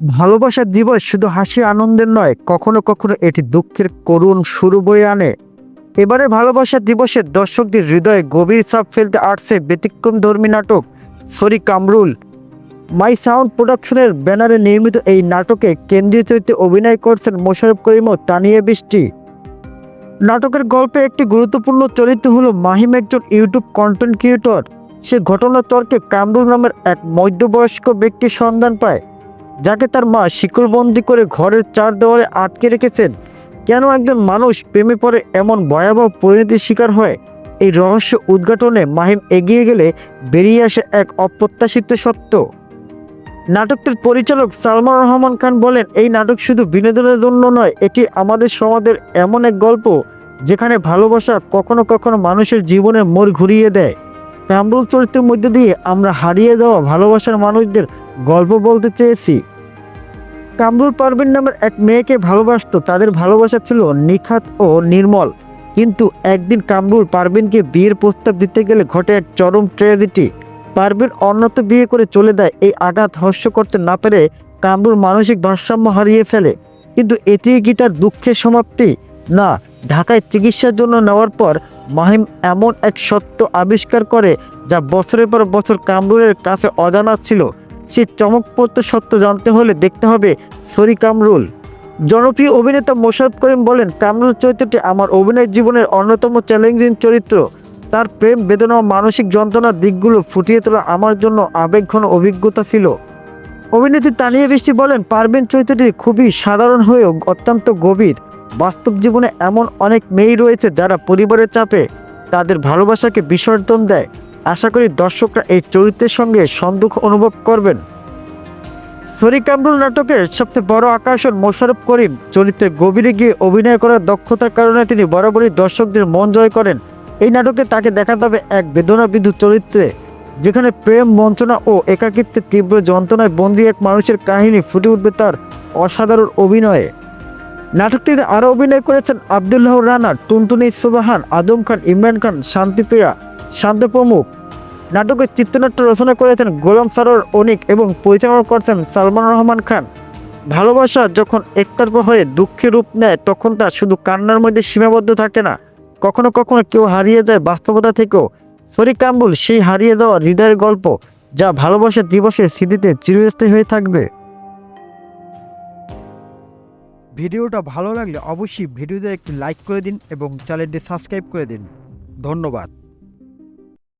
ভালোবাসা দিবস শুধু হাসি আনন্দের নয়, কখনো কখনো এটি দুঃখের করুণ শুরু বয়ে আনে। এবারে ভালোবাসা দিবসে দর্শকদের হৃদয়ে গভীর চাপ ফেলতে আসছে ব্যতিক্রম ধর্মী নাটক সরি কামরুল। মাই সাউন্ড প্রোডাকশনের ব্যানারে নির্মিত এই নাটকে কেন্দ্রীয় চরিত্রে অভিনয় করছেন মোশারফ করিম ও তানিয়া বৃষ্টি। নাটকের গল্পে একটি গুরুত্বপূর্ণ চরিত্র হল মাহিম একজন ইউটিউব কন্টেন্ট ক্রিয়েটর। সে ঘটনা তর্কে কামরুল নামের এক মধ্যবয়স্ক ব্যক্তির সন্ধান পায়। যাকে তার মা শিকড়বন্দি করে ঘরের চার দেওয়ালে আটকে রেখেছেন। কেন একজন মানুষ প্রেমে পড়ে এমন ভয়াবহ পরিণতির শিকার হয়? এই রহস্য উদ্ঘাটনে মাহিম এগিয়ে গেলে বেরিয়ে আসে এক অপ্রত্যাশিত সত্য। নাটকটির পরিচালক সালমান রহমান খান বলেন, এই নাটক শুধু বিনোদনের জন্য নয়, এটি আমাদের সমাজের এমন এক গল্প যেখানে ভালোবাসা কখনো কখনো মানুষের জীবনের মোড় ঘুরিয়ে দেয়। কামরুল চরিত্রের মধ্যে দিয়ে আমরা হারিয়ে দেওয়া ভালোবাসার মানুষদের গল্প বলতে চেয়েছি। কামরুল পারভিন নামের এক মেয়েকে ভালোবাসতো। তাদের ভালোবাসা ছিল নিখাত ও নির্মল। কিন্তু একদিন কামরুল পারভিনকে বিয়ের প্রস্তাব দিতে গেলে ঘটে এক চরম ট্র্যাজেডি। পারভিন অন্যত বিয়ে করে চলে দেয় এই আঘাত হস্য করতে না পেরে কামরুল মানসিক ভারসাম্য হারিয়ে ফেলে। কিন্তু এটি কি তার দুঃখের সমাপ্তি? না, ঢাকায় চিকিৎসার জন্য নেওয়ার পর মাহিম এমন এক সত্য আবিষ্কার করে যা বছরের পর বছর কামরুলের কাছে অজানা ছিল। সে চমকপ্রদ সত্য জানতে হলে দেখতে হবে সরি কামরুল জনপ্রিয় অভিনেতা মোশারফ করিম বলেন, কামরুল চরিত্রটি আমার অভিনয় জীবনের অন্যতম চ্যালেঞ্জিং চরিত্র। তার প্রেম, বেদনা মানসিক যন্ত্রণার দিকগুলো ফুটিয়ে তোলা আমার জন্য আবেগঘন অভিজ্ঞতা ছিল। অভিনেত্রী তানিয়া বৃষ্টি বলেন পারবেন চরিত্রটি খুবই সাধারণ হয়েও অত্যন্ত গভীর। বাস্তব জীবনে এমন অনেক মেয়েই রয়েছে যারা পরিবারের চাপে তাদের ভালোবাসাকে বিসর্জন দেয়। আশা করি দর্শকরা এই চরিত্রের সঙ্গে সন্দুখ অনুভব করবেন। সরি কামরুল নাটকের সবচেয়ে বড় আকর্ষণ মোশারফ করিম চরিত্রে গভীরে গিয়ে অভিনয় করার দক্ষতার কারণে তিনি বরাবরই দর্শকদের মন জয় করেন। এই নাটকে তাকে দেখা যাবে এক বেদনাবিধু চরিত্রে, যেখানে প্রেম বঞ্চনা ও একাকিত্বের তীব্র যন্ত্রণায় বন্দী এক মানুষের কাহিনী ফুটে উঠবে তার অসাধারণ অভিনয়ে। নাটকটিতে আরও অভিনয় করেছেন আবদুল্লাহ রানা, টুনটুনি সুবাহান, আদম খান, ইমরান খান শান্তিপ্রিয়া শান্ত প্রমুখ। নাটকের চিত্রনাট্য রচনা করেছেন গোলাম সারোর অনিক এবং পরিচালনা করেছেন সালমান রহমান খান। ভালোবাসা যখন একতরফা হয়ে দুঃখে রূপ নেয়, তখন তা শুধু কান্নার মধ্যে সীমাবদ্ধ থাকে না। কখনো কখনো কেউ হারিয়ে যায় বাস্তবতা থেকেও। সরি কাম্বুল সেই হারিয়ে যাওয়া হৃদয়ের গল্প যা ভালোবাসা দিবসের স্মৃতিতে চিরস্থায়ী হয়ে থাকবে। ভিডিওটা ভালো লাগলে অবশ্যই ভিডিওতে একটি লাইক করে দিন এবং চ্যানেলটি সাবস্ক্রাইব করে দিন। ধন্যবাদ।